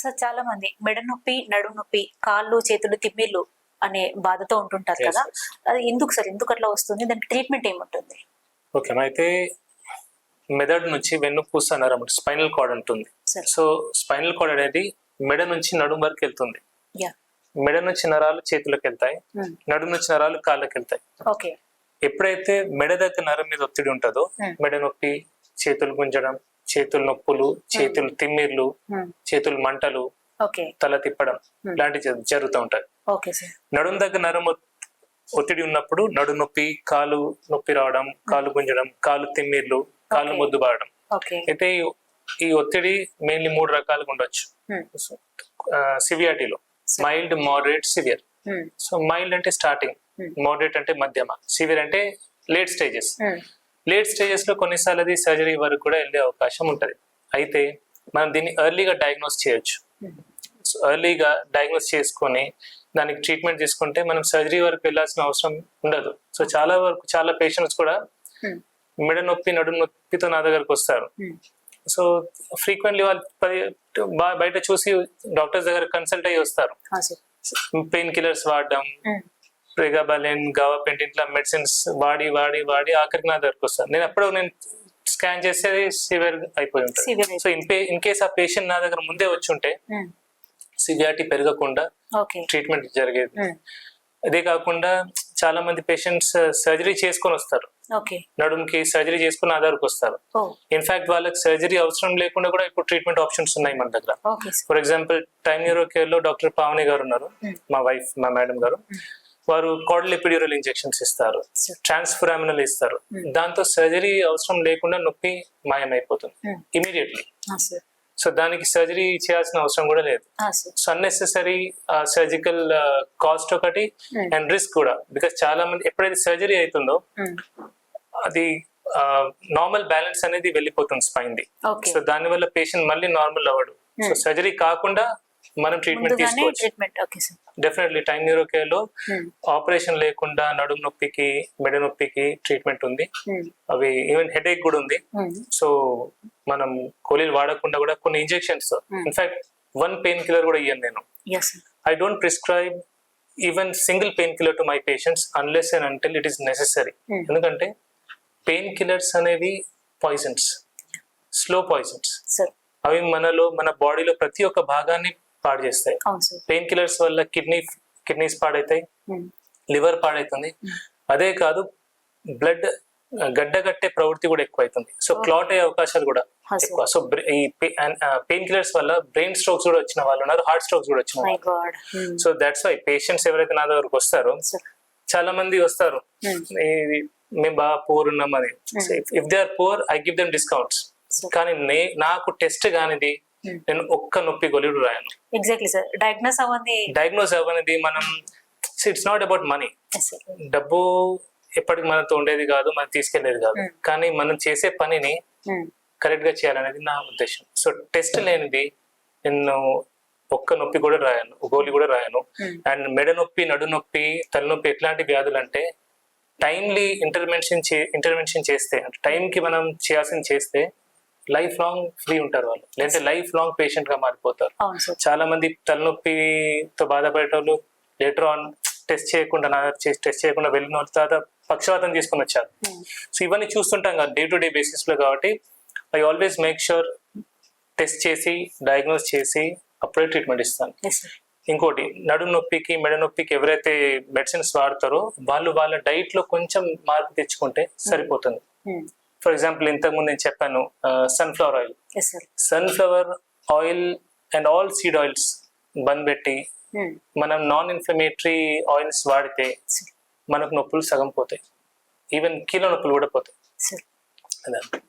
Sir చాలా మంది మెడ నొప్పి నడుము నొప్పి కాళ్ళు చేతులు తిమ్మిళ్ళు అనే బాధతో ఉంటుంటారు కదా. అది ఎందుకు సార్? ఎందుకు అట్లా వస్తుంది? దానికి ట్రీట్మెంట్ ఏముంటుంది? ఓకే అయితే మెదడు నుంచి వెన్నుపూస నరం స్పైనల్ కార్డ్ ఉంటుంది సో స్పైనల్ కార్డ్ అనేది మెడ నుంచి నడుము వరకు వెళ్తుంది. మెడ నుంచి నరాలు చేతులకు వెళ్తాయి నడుము నుంచి నరాలు కాళ్ళకి వెళ్తాయి. ఓకే ఎప్పుడైతే మెడ దగ్గర నరం మీద ఒత్తిడి ఉంటుందో Hmm. మెడ నొప్పి చేతులు గుంజడం చేతులు నొప్పులు చేతులు తిమ్మిర్లు చేతులు మంటలు తల తిప్పడం Hmm. ఇలాంటివి జరు- జరుగుతూ ఉంటాయి. నడుము దగ్గర నరం ఒత్- ఒత్తిడి ఉన్నప్పుడు నడు నొప్పి కాలు నొప్పి రావడం కాలు గుంజడం కాలు తిమ్మిర్లు కాలు Okay. మొద్దు బారడం. ఓకే. అయితే ఈ- ఒత్తిడి మెయిన్లీ మూడు రకాలుగా ఉండొచ్చు. సివియారిటీలో. Mild moderate severe. So mild అంటే స్టార్టింగ్ Hmm. మోడరేట్ అంటే మధ్యమ. సివియర్ అంటే లేట్ స్టేజెస్. లేట్ స్టేజెస్లో కొన్నిసార్లు అది సర్జరీ వరకు కూడా వెళ్ళే అవకాశం ఉంటుంది. అయితే మనం దీన్ని ఎర్లీగా డయాగ్నోస్ చేయొచ్చు. సో ఎర్లీగా డయాగ్నోస్ చేసుకొని దానికి ట్రీట్మెంట్ తీసుకుంటే మనం సర్జరీ వరకు వెళ్ళాల్సిన అవసరం ఉండదు. సో చాలా వరకు చాలా పేషెంట్స్ కూడా మెడ నొప్పి నడుము నొప్పితో నా దగ్గరకు వస్తారు. సో ఫ్రీక్వెంట్లీ వాళ్ళు బయట చూసి డాక్టర్స్ దగ్గర కన్సల్ట్ అయ్యి వస్తారు. పెయిన్ కిల్లర్స్ వాడడం ప్రెగాబాలిన్ గావాపెంట్ ఇట్లా మెడిసిన్స్ వాడి వాడి వాడి ఆఖరికి నా దగ్గరకు వస్తారు. నేను అప్పుడు నేను స్కాన్ చేస్తే సివియర్ అయిపోయి ఉంటుంది severe so in in case ఆ పేషెంట్ నా దగ్గర ముందే వచ్చి ఉంటే సివియారిటీ పెరగకుండా ట్రీట్మెంట్ జరిగేది. అదే కాకుండా చాలా మంది పేషెంట్స్ సర్జరీ చేసుకొని వస్తారు. నడుముకి సర్జరీ చేసుకుని నా దగ్గరకు వస్తారు. ఇన్ఫాక్ట్ వాళ్ళకి సర్జరీ అవసరం లేకుండా కూడా ఇప్పుడు ట్రీట్మెంట్ ఆప్షన్స్ ఉన్నాయి మన దగ్గర. ఫర్ ఎగ్జాంపుల్ టైమ్ న్యూరో కేర్లో డాక్టర్ పావని గారు ఉన్నారు. మా. వైఫ్ మా మేడం గారు. వారు కార్డల్ ఎపిడ్యూరల్ ఇంజెక్షన్స్ ఇస్తారు. ట్రాన్స్ఫరామినల్ ఇస్తారు. Hmm. దాంతో సర్జరీ అవసరం లేకుండా నొప్పి మాయమైపోతుంది Hmm. ఇమీడియట్లీ సార్ సో దానికి సర్జరీ చేయాల్సిన అవసరం కూడా లేదు. సో అన్నెసెసరీ సర్జికల్ కాస్ట్ ఒకటి Hmm. అండ్ రిస్క్ కూడా. బికాస్ చాలా మంది ఎప్పుడైతే సర్జరీ అవుతుందో అది నార్మల్ బ్యాలెన్స్ అనేది వెళ్ళిపోతుంది స్పైన్ ది. సో దానివల్ల పేషెంట్ మళ్ళీ నార్మల్ అవ్వడు. సో సర్జరీ కాకుండా మనం ట్రీట్మెంట్ తీసుకోవచ్చు. డెఫినెట్లీ టైం న్యూరో కేర్లో ఆపరేషన్ లేకుండా నడుము నొప్పికి మెడ నొప్పికి ట్రీట్మెంట్ ఉంది. అవి ఈవెన్ హెడేక్ కూడా ఉంది. సో మనం గోళీలు వాడకుండా కూడా కొన్ని injections Hmm. In fact one painkiller కూడా ఇయ్యను నేను. I don't prescribe even single painkiller to my patients unless and until it is necessary Hmm. ఎందుకంటే పెయిన్ కిల్లర్స్ అనేవి పాయిజన్స్ స్లో పాయిజన్స్ అవి మనలో మన బాడీలో ప్రతి ఒక్క భాగాన్ని పాడు చేస్తాయి. పెయిన్ కిల్లర్స్ వల్ల కిడ్నీ కిడ్నీస్ పాడైతాయి. లివర్ పాడైతుంది. అదే కాదు బ్లడ్ గడ్డగట్టే ప్రవృత్తి కూడా ఎక్కువ అవుతుంది సో. క్లాట్ అయ్యే అవకాశాలు కూడా sir. ఎక్కువ. సో ఈ పెయిన్ కిల్లర్స్ వల్ల బ్రెయిన్ స్ట్రోక్స్ కూడా వచ్చిన వాళ్ళు ఉన్నారు హార్ట్ స్ట్రోక్స్ కూడా వచ్చిన వాళ్ళు. సో దట్స్ వై పేషెంట్స్ ఎవరైతే నా దగ్గరకు వస్తారో చాలా మంది వస్తారు. ఇది మేము బాగా పూర్ ఉన్నాం అని. If they are poor I give them discounts కానీ నాకు టెస్ట్ కానిది Hmm. నేను ఒక్క నొప్పి గొలుడు రాయను. ఎగ్జాక్ట్లీ సార్ డయాగ్నోస్ అవ్వండి డయాగ్నోస్ అవ్వనిది మనం ఇట్స్ నాట్ అబౌట్ మనీ డబ్బు ఎప్పటికి మనతో ఉండేది కాదు మనం తీసుకెళ్ళేది కాదు. Hmm. కానీ మనం చేసే పనిని కరెక్ట్గా చేయాలనేది నా ఉద్దేశం. సో టెస్ట్ లేనిది నేను ఒక్క నొప్పి కూడా రాయను గోలి కూడా రాయను. అండ్ మెడ నొప్పి నడు నొప్పి తలనొప్పి ఎట్లాంటి వ్యాధులు అంటే టైమ్లీ ఇంటర్వెన్షన్ చే ఇంటర్వెన్షన్ చేస్తే అంటే time కి మనం చేయాల్సింది చేస్తే లైఫ్ లాంగ్ ఫ్రీ ఉంటారు వాళ్ళు. లేదంటే లైఫ్ లాంగ్ పేషెంట్గా మారిపోతారు. చాలా మంది తలనొప్పితో బాధపడేటోళ్ళు లేటర్ ఆన్ టెస్ట్ చేయకుండా నా టెస్ట్ చేయకుండా వెళ్ళిన వాళ్ళ తర్వాత పక్షవాతం తీసుకొని వచ్చారు. సో ఇవన్నీ చూస్తుంటాం కదా డే టు డే బేసిస్లో కాబట్టి I always make sure test చేసి డయాగ్నోస్ చేసి అప్పుడే ట్రీట్మెంట్ ఇస్తాను. ఇంకోటి నడుము నొప్పికి మెడ నొప్పికి ఎవరైతే మెడిసిన్స్ వాడతారో వాళ్ళు వాళ్ళ డైట్లో కొంచెం మార్పు తెచ్చుకుంటే సరిపోతుంది. ఫర్ ఎగ్జాంపుల్ ఇంతకు ముందు నేను చెప్పాను sunflower oil sunflower oil and all seed oils బంద్ పెట్టి మనం నాన్ ఇన్ఫ్లమేటరీ ఆయిల్స్ వాడితే మనకు నొప్పులు సగం పోతాయి. ఈవెన్ కీలో నొప్పులు కూడా పోతాయి.